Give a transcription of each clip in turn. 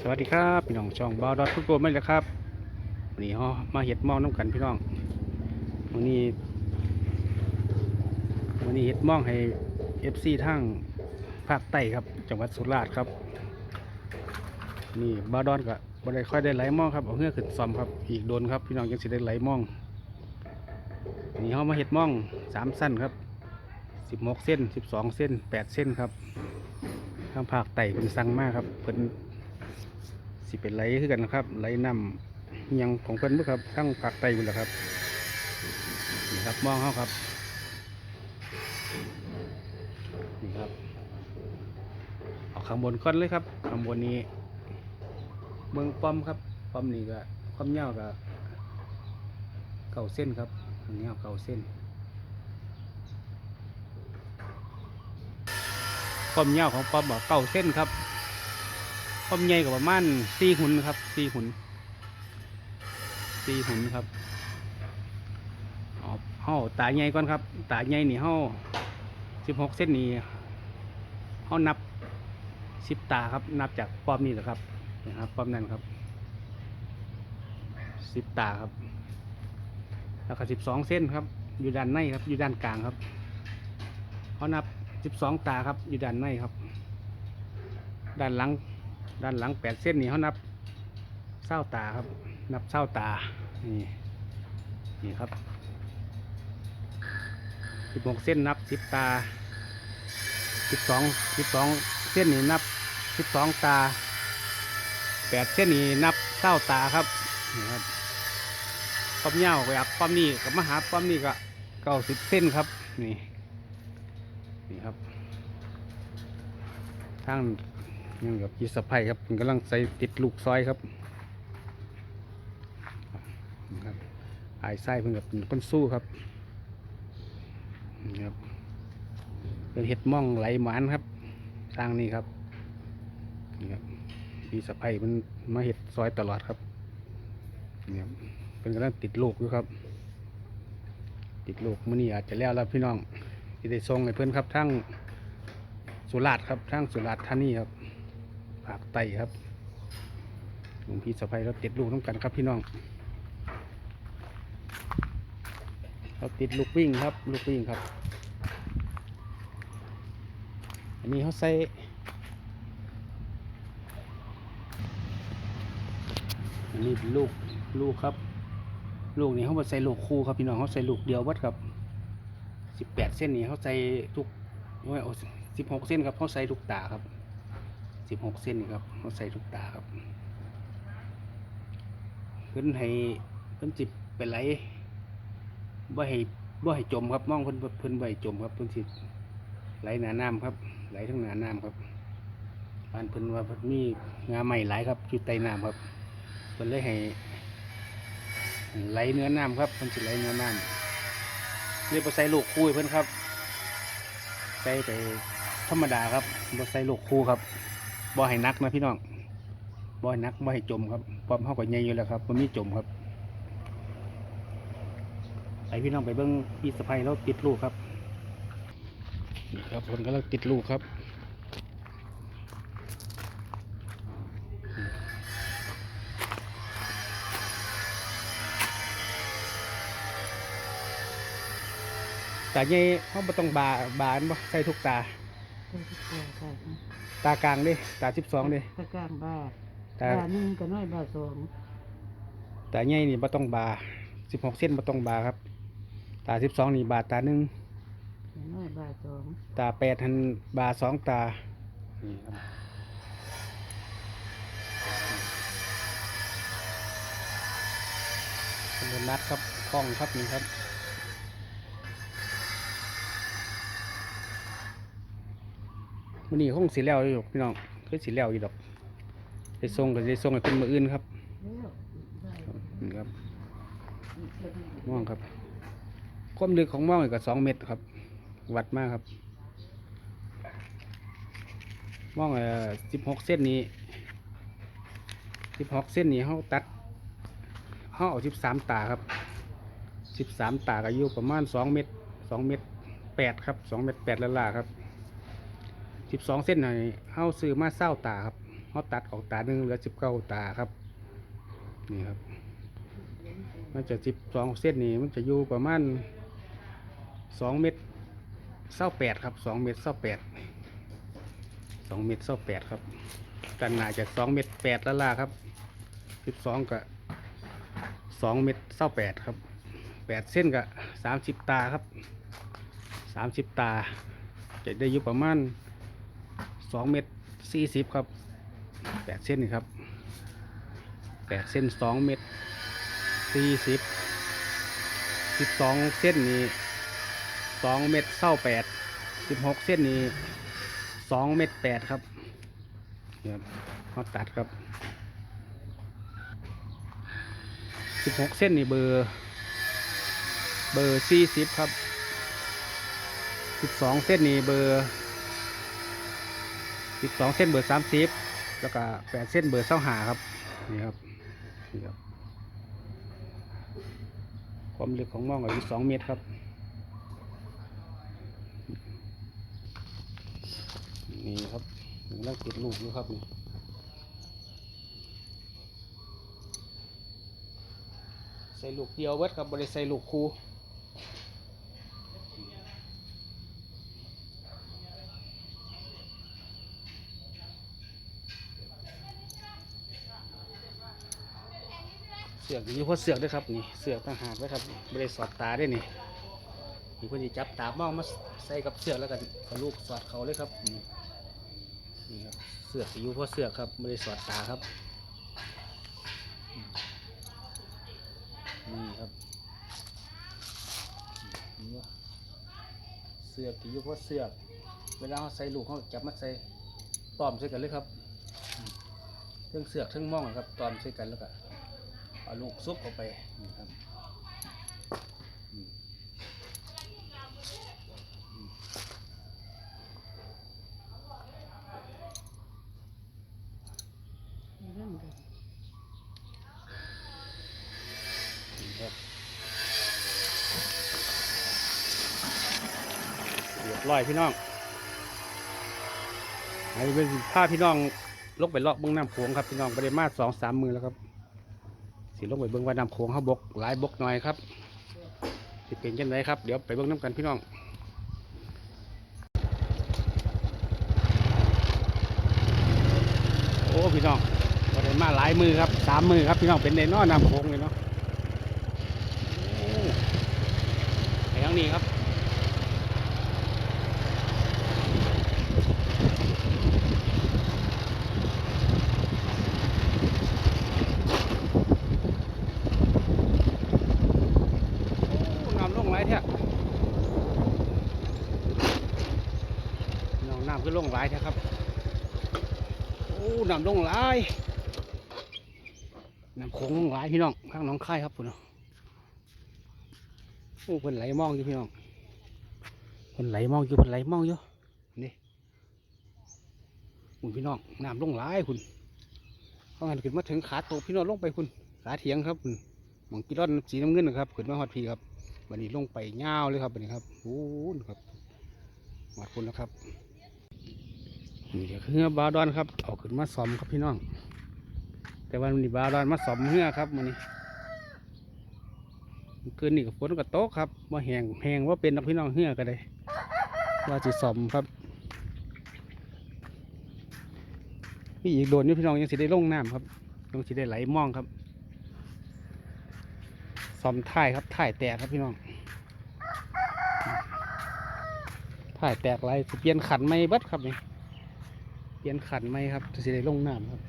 สวัสดีครับพี่น้องช่องบาวดอททุกตัวไม่เลยครับวันนี้เรามาเห็ดมองน้ำกันพี่น้องวันนี้วันนี้เห็ดมองให้เอฟซีทั้งภาคใต้ครับ จังหวัดสุราษฎร์ครับนี่บาวดอนก็บ่ได้ค่อยได้ไหลมองครับเอาเงื่อขึ้นซ้อมครับอีกโดนครับ พี่น้องยังสิได้ไหลมองวันนี้เรามาเห็ดมองสามสั้นครับสิบหกเส้นสิบสองเส้นแปดเส้นครับทางภาคใต้เป็นสั่งมากครับเป็น สิเป็นไหลคือกันนะครับไหลน้ำอิหยังของเพิ่นบ่ครับทั้งภาคใต้พุ่นล่ะครับนี่ครับมองเข้าครับนี่ครับเอาข้างบนก่อนเลยครับข้างบนนี้เมืองป้อมครับป้อมนี่ก็ความยาวก็เก้าเส้นครับความยาวเก้าเส้นความยาวของป้อมเก้าเส้นครับ ความใหญ่กับประมาณสี่หุ่นครับสี่หุ่นสี่หุ่นครับเอเฮาตาใหญ่ก่อนครับ ตาใหญ่นี่เฮาสิบหกเส้นนี่เฮานับสิบตาครับ นับจากป้อมนี่แหละครับนะครับป้อมนั่นครับสิบตาครับ แล้วก็สิบสองเส้นครับ อยู่ด้านในครับ อยู่ด้านกลางครับเขานับสิบสองตาครับ อยู่ด้านในครับ ด้านหลัง ด้านหลังแปดเส้นนี่เขานับเส้าตาครับ นับเส้าตา นี่ นี่ครับสิบหกเส้นนับสิบตาสิบสองสิบสองเส้นนี่นับสิบสองตาแปดเส้นนี่นับเส้าตาครับ นี่ครับความยาวแบบความนี่กับมหาความนี่ก็เก้าสิบเส้นครับ นี่ นี่ครับทาง ยังกับยีสะไพครับมันกำลังใส่ติดลูกซอยครับนะครับไอ้ไส้เพิ่งกับเป็นคนสู้ครับครับเป็นเห็ดม่องไหลหมานครับ สร้างนี่ครับนี่ครับยีสะไพมันมาเห็ดซอยตลอดครับนี่ครับเป็นกำลังติดลูกอยู่ครับ ติดลูกมื่อนี้อาจจะแล้วแล้วพี่น้องที่ได้ส่งให้เพื่อนครับทั้งสุราษฎร์ครับทั้งสุราษฎร์ธานีครับ ภาคใต้ครับหลวงพี่สะพายเราติดลูกน้ำกันครับพี่น้องเราติดลูกวิ่งครับ ลูกวิ่งครับ อันนี้เขาใส่อันนี้เป็นลูกลูกครับ ลูกนี้เขาใส่ลูกคู่ครับพี่น้องเขาใส่ลูกเดียววัดครับสิบแปดเส้นนี้เขาใส่ทุกสิบหกเส้นครับเขาใส่ทุกตาครับ สิบหกเส้นนี่ครับเขาใส่ทุกตาครับเพิ่นให้เพิ่นจิบไปไหลบ่ให้บ่ให้จมครับมองเพิ่นเพิ่นบ่ให้จมครับเพิ่นสิไหลหนาน้ำครับ ไหลทั้งหนาน้ำครับบ้านเพิ่นว่าเพิ่นมีงาใหม่หลายครับอยู่ใต้น้ำครับเพิ่นเลยให้ไหลเนื้อน้ำครับเพิ่นสิไหลเนื้อน้ำเรียกว่าใส่ลูกคู่เพิ่นครับใส่ไปธรรมดาครับบ่ใส่ลูกคู่ครับ บ่ให้นักนะพี่น้องบ่ให้นักบ่ให้จมครับความเข้ากับใหญ่อยู่แล้วครับมันมีจมครับไปพี่น้องไปเบิ้งพี่สะพายแล้วติดลูกครับนี่ครับคนกำลังติดลูกครับแตาใหญ่เขาบ่ต้องบาบานบ่ใส่ทุกตา เป็นที่ตัวค่ะตากลางดิตาสิบสองดิตะกร้างบ้าตาบ้าหนึ่งก็น้อยบ้าสองตาใหญ่นี่บ่ต้องบาสิบหกเส้นบ่ต้องบาครับ ตาสิบสองนี่บาตาหนึ่งน้อยบ้าสองตาแปดหันบาสองตานี่ครับเป็นนัดครับกล้องครับนี่ครับ วันนี้คงสีแล้วอยู่พี่น้องคือสีแล้วอยู่ดอกได้ส่งก็ได้ส่งให้เป็นมืออื่นครับนี่ครับม่วงครับความลึกของม่วงก็สองเมตรครับ วัดมากครับม่วงเอ่อสิบหกเส้นนี้สิบหกเส้นนี้เขาตัดเขาเอาสิบสามตาครับสิบสามตาก็อยู่ประมาณสองเมตรสองเมตรแปดครับสองเมตรแปดละล่าครับ สิบสองเส้นหน่อยเข้าซื้อมาเศร้าตาครับเขาตัดออกตาหนึ่งเหลือสิบเก้าตาครับ นี่ครับ มันจะสิบสองเส้นนี่มันจะอยู่ประมาณสองเมตรเศร้าแปดครับสองเมตรเศร้าแปดสองเมตรเศร้าแปดครับกันหนาจะสองเมตรแปดละล่าครับสิบสองกับสองเมตรเศร้าแปดครับแปดเส้นกับสามสิบตาครับสามสิบตาจะได้อยู่ประมาณ สองเมตรสี่สิบครับแปดเส้นครับแปดเส้นสองเมตรสี่สิบสิบสองเส้นนี้สองเมตรเศร้าแปดสิบหกเส้นนี้สองเมตรแปดครับเนี่ยเขาตัดครับสิบหกเส้นนี่เบอร์เบอร์สี่สิบครับสิบสองเส้นนี้เบอร์ สิบสองเส้นเบอร์สามสิบแล้วก็แปดเส้นเบอร์เส้าหาครับนี่ครับนี่ครับ ความลึกของม่องก็อยู่สองเมตรครับนี่ครับถึงแล้ติดลูกอยู่ครับนี่ใส่ลูกเดียวเบิดครับบริใส่ลูกคู สือกอยู่เพราะเสือกด้วยครับนี่เสือกต่างหากด้วยครับบริสอดตาได้นี่มีคนที่จับตามองมาใส่กับเสือกแล้วกันเอาลูกสอดเขาเลยครับนี่นี่ครับเสือกอยู่เพราะเสือกครับบริสอดตาครับนี่ครับนี่วะเสือกอยู่เพราะเสือกเวลาเขาใส่ลูกเขาจับมาใส่ตอมใส่กันเลยครับทั้งเสือกเทั้งม่องครับตอมใส่กันแล้วก็ เอาลูกซุปเข้าไปนี่ครับอืมอืมเรื่องเดิมนี่ครับเรียบร้อยพี่น้องไอ้เป็นผ้าพี่น้องลกไปเลาะเบื้องน้ำโขงครับพี่น้องปริมาสองสามมือแล้วครับ สิลงไปเบื้องว่าน้ำโขงเขาบกหลายบกหน่อยครับสิเป็นยังไงครับเดี๋ยวไปเบื้องน้ำกันพี่น้องโอ้พี่น้องก็ได้มาหลายมือครับสามมือครับพี่น้องเป็นในน้อน้ำโขงเลยเนาะอ้ไปทางนี้ครับโอ้น้ำลงไหลายแท้ พี่น้องน้ำขึ้นลงหลายแท้ครับ โอ้น้ำลงหลายน้ำโขงลงหลายพี่น้องข้างน้องค่ายครับพุ่นเนาะโอ้เพิ่นไหลมองอยู่พี่น้องเพิ่นไหลมองอยู่เพิ่นไหลมองอยู่นี่คุณพี่น้องน้ำลงหลายคุณเขาหันขึ้นมาถึงขาโตพี่น้องลงไปคุณขาเถียงครับคุณหมองกีรอนสีน้ำเงินนะครับขึ้นมาฮอดพีครับวันนี้ลงไปยาเลยครับวันนี้ครับโอ้โหครับหมดคุณแล้วครับ นี่ก็คือเรือบาดอนครับเอาขึ้นมาซ่อมครับพี่น้อง แต่วันนี้บาดอนมาซ่อมเรือครับมันนี่คืนนี่กับฝนก็ตกครับว่าแหงแหงว่าเป็นนักพี่น้องเรือก็ได้ว่าจะซ่อมครับนี่อีกโดนนี่พี่น้องยังสิได้ลงน้ำครับยังสิได้ไหลมองครับซ่อมท้ายครับท้ายแตกครับพี่น้องท้ายแตกไรเปลี่ยนขันไม่เบิดครับนี่ เปลี่ยนขันไหมครับจะสิได้ลงน้ำครับ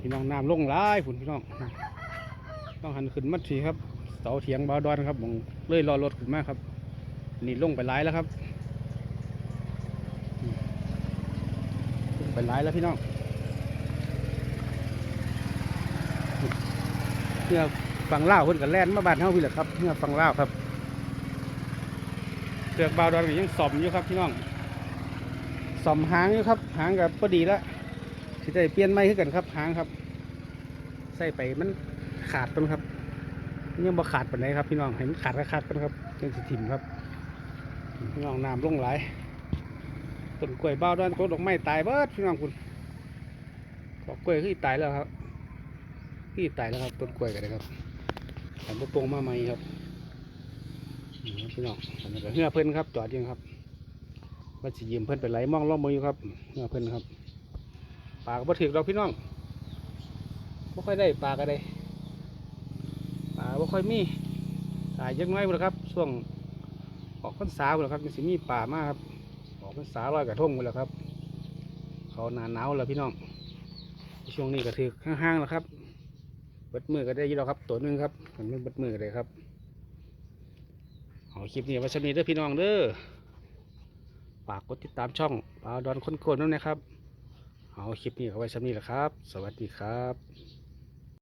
พี่น้องน้ำลงหลายฝุ่นพี่น้องต้องหันขึ้นมัดทีครับเสาเถียงบาดอนครับผมเลยรอรถขึ้นมากครับ นี่ลงไปหลายแล้วครับลงไปหลายแล้วพี่น้องเนี่ยฟังเล่าวเพิ่นกับแล่นมาบ้านเฮาพี่แหละครับเนี่ยฟังเล่าวครับ สือกบาวดอนก็ยังซ่อมอยู่ครับพี่น้องซ่อมหางอยู่ครับ หางกับพอดีแล้วสิได้เปลี่ยนไม้ขึ้นกันครับ หางครับ ใส่ไปมันขาดต้นครับมันยังบ่ขาดปานไหนครับพี่น้องเห็นขาดก็ขาดกันครับยังสิถิ่มครับพี่น้องน้ำลงไหลต้นกล้วยเบ้าด้านต้นดอกไม้ตายเบิดพี่น้องคุณดอกกล้วยคือตายแล้วครับที่ตายแล้วครับต้นกล้วยกันเลยครับขันตรงมาใหม่ครับ พี่น้องอันนี้ก็เหือเพิ่นครับ จอดยังครับว่าสิยืมเพิ่นไปไหลมองล่องมืออยู่ครับเหือเพิ่นครับปลาก็บ่ถึกเราพี่น้องบ่ค่อยได้ปลาก็ได้ปลาบ่ค่อยมีตายจักหน้อยพุ่นล่ะครับ ช่วงออกพรรษาพุ่นล่ะครับมันสิมีปลามากครับ ออกพรรษาลอยกระทงไปแล้วครับ เขาหนาหนาวแล้วพี่น้องช่วงนี้ก็ถือห้างๆแล้วครับเบิดมือก็ได้ยี่แล้วครับ ตัวหนึงครับมันเบิดมือเลยครับ เอาคลิปนี้ไว้ชมนี้เด้อพี่น้องเด้อฝากกดติดตามช่องปาดอนคนโกนด้วยนะครับ เอาคลิปนี้เอาไว้ชมนี้แหละครับ สวัสดีครับ